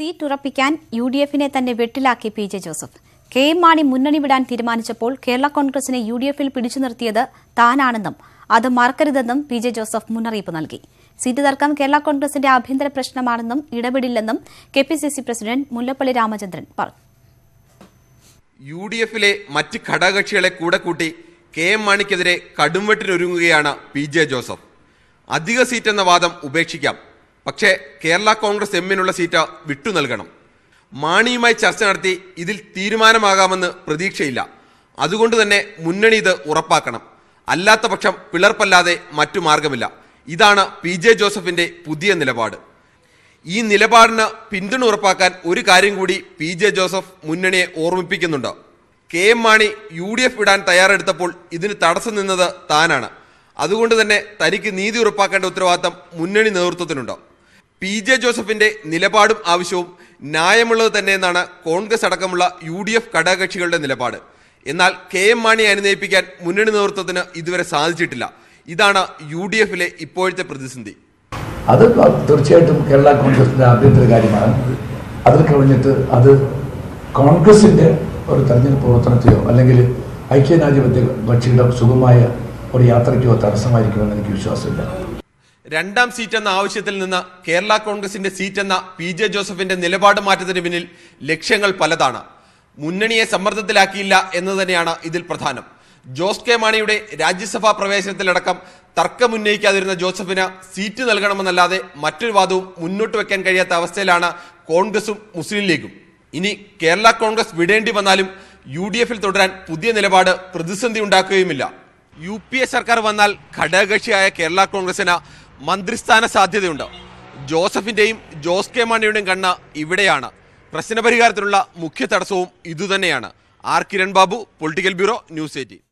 Seat ഉറപ്പിക്കാൻ U D എഫിനെ തന്നെ വെട്ടിലാക്കി P J Joseph. K M Mani മുന്നണി വിടാൻ തീരുമാനിച്ചപ്പോൾ കേരള കോൺഗ്രസിനെ യു ഡി എഫിൽ പിടിച്ചു നിർത്തിയത് താനാണെന്നും അത് മറക്കരുതെന്നും പി ജെ ജോസഫ് മുന്നറിയിപ്പ് നൽകി. സീറ്റ് തർക്കം കേരള കോൺഗ്രസിന്റെ ആഭ്യന്തര പ്രശ്നമാണെന്നും ഇടപെടില്ലെന്നും K P C C president Mullappally Ramachandran പറഞ്ഞു. യു ഡി എഫിലെ മറ്റ് ഘടകകക്ഷികളെ കൂടെ കൂട്ടി കെ എം മാണിക്കെതിരെ കടുംവെട്ടിനൊരുങ്ങുകയാണ് പി ജെ ജോസഫ്. അധിക സീറ്റ് എന്ന വാദം ഉപേക്ഷിക്കാം പക്ഷേ കേരള കോൺഗ്രസ് എമ്മിനുള്ള സീറ്റ് വിട്ടു നൽകണം. മാണിയുമായി ചർച്ച നടത്തി ഇതിൽ തീരുമാനമാകാമെന്ന് പ്രതീക്ഷയില്ല. അതുകൊണ്ട് തന്നെ മുന്നണി ഇത് ഉറപ്പാക്കണം. അല്ലാത്ത പക്ഷം പിളർപ്പല്ലാതെ മറ്റു മാർഗമില്ല. ഇതാണ് പി ജെ ജോസഫിന്റെ പുതിയ നിലപാട്. ഈ നിലപാടിന് പിന്തുണ ഉറപ്പാക്കാൻ ഒരു കാര്യം കൂടി പി ജെ ജോസഫ് മുന്നണിയെ ഓർമ്മിപ്പിക്കുന്നുണ്ട്. K M Mani U D F വിടാൻ തയ്യാറെടുത്തപ്പോൾ ഇതിന് തടസ്സം നിന്നത് താനാണ്. അതുകൊണ്ട് തന്നെ തനിക്ക് നീതി ഉറപ്പാക്കേണ്ട ഉത്തരവാദിത്തം മുന്നണി നേതൃത്വത്തിനുണ്ട്. പി ജെ ജോസഫിന്റെ നിലപാടും ആവശ്യവും ന്യായമുള്ളത് തന്നെയെന്നാണ് കോൺഗ്രസ് അടക്കമുള്ള യു ഡി എഫ് ഘടകകക്ഷികളുടെ നിലപാട്. എന്നാൽ കെ എം മാണിയെ അനുനയിപ്പിക്കാൻ മുന്നണി നേതൃത്വത്തിന് ഇതുവരെ സാധിച്ചിട്ടില്ല. ഇതാണ് യു ഡി എഫിലെ ഇപ്പോഴത്തെ പ്രതിസന്ധി. അത് തീർച്ചയായിട്ടും കേരള കോൺഗ്രസിന്റെ ആഭ്യന്തര കാര്യമാണ്. അതിൽ കഴിഞ്ഞിട്ട് അത് കോൺഗ്രസിന്റെ ഒരു തെരഞ്ഞെടുപ്പ് പ്രവർത്തനത്തെയോ അല്ലെങ്കിൽ ഐക്യനാധിപത്യ കക്ഷിയുടെ സുഖമായ ഒരു യാത്രയ്ക്കോ തടസ്സമായിരിക്കുമെന്ന് എനിക്ക് വിശ്വാസമില്ല. രണ്ടാം സീറ്റ് എന്ന ആവശ്യത്തിൽ നിന്ന് കേരള കോൺഗ്രസിന്റെ സീറ്റ് എന്ന പി ജെ ജോസഫിന്റെ നിലപാട് മാറ്റത്തിന് പിന്നിൽ ലക്ഷ്യങ്ങൾ പലതാണ്. മുന്നണിയെ സമ്മർദ്ദത്തിലാക്കിയില്ല എന്ന് തന്നെയാണ് ഇതിൽ പ്രധാനം. ജോസ് കെ മാണിയുടെ രാജ്യസഭാ പ്രവേശനത്തിലടക്കം തർക്കമുന്നയിക്കാതിരുന്ന ജോസഫിന് സീറ്റ് നൽകണമെന്നല്ലാതെ മറ്റൊരു വാദവും മുന്നോട്ട് വെക്കാൻ കഴിയാത്ത അവസ്ഥയിലാണ് കോൺഗ്രസും മുസ്ലിം ലീഗും. ഇനി കേരള കോൺഗ്രസ് വിടേണ്ടി വന്നാലും യു ഡി എഫിൽ തുടരാൻ പുതിയ നിലപാട് പ്രതിസന്ധി ഉണ്ടാക്കുകയുമില്ല. യു പി എ സർക്കാർ വന്നാൽ ഘടകകക്ഷിയായ കേരള കോൺഗ്രസിന് മന്ത്രിസ്ഥാന സാധ്യതയുണ്ട്. ജോസഫിന്റെയും ജോസ് കെ മാണിയുടെയും കണ്ണ് ഇവിടെയാണ്. പ്രശ്നപരിഹാരത്തിനുള്ള മുഖ്യ തടസ്സവും ഇതുതന്നെയാണ്. R Kiran Babu political bureau news eighteen.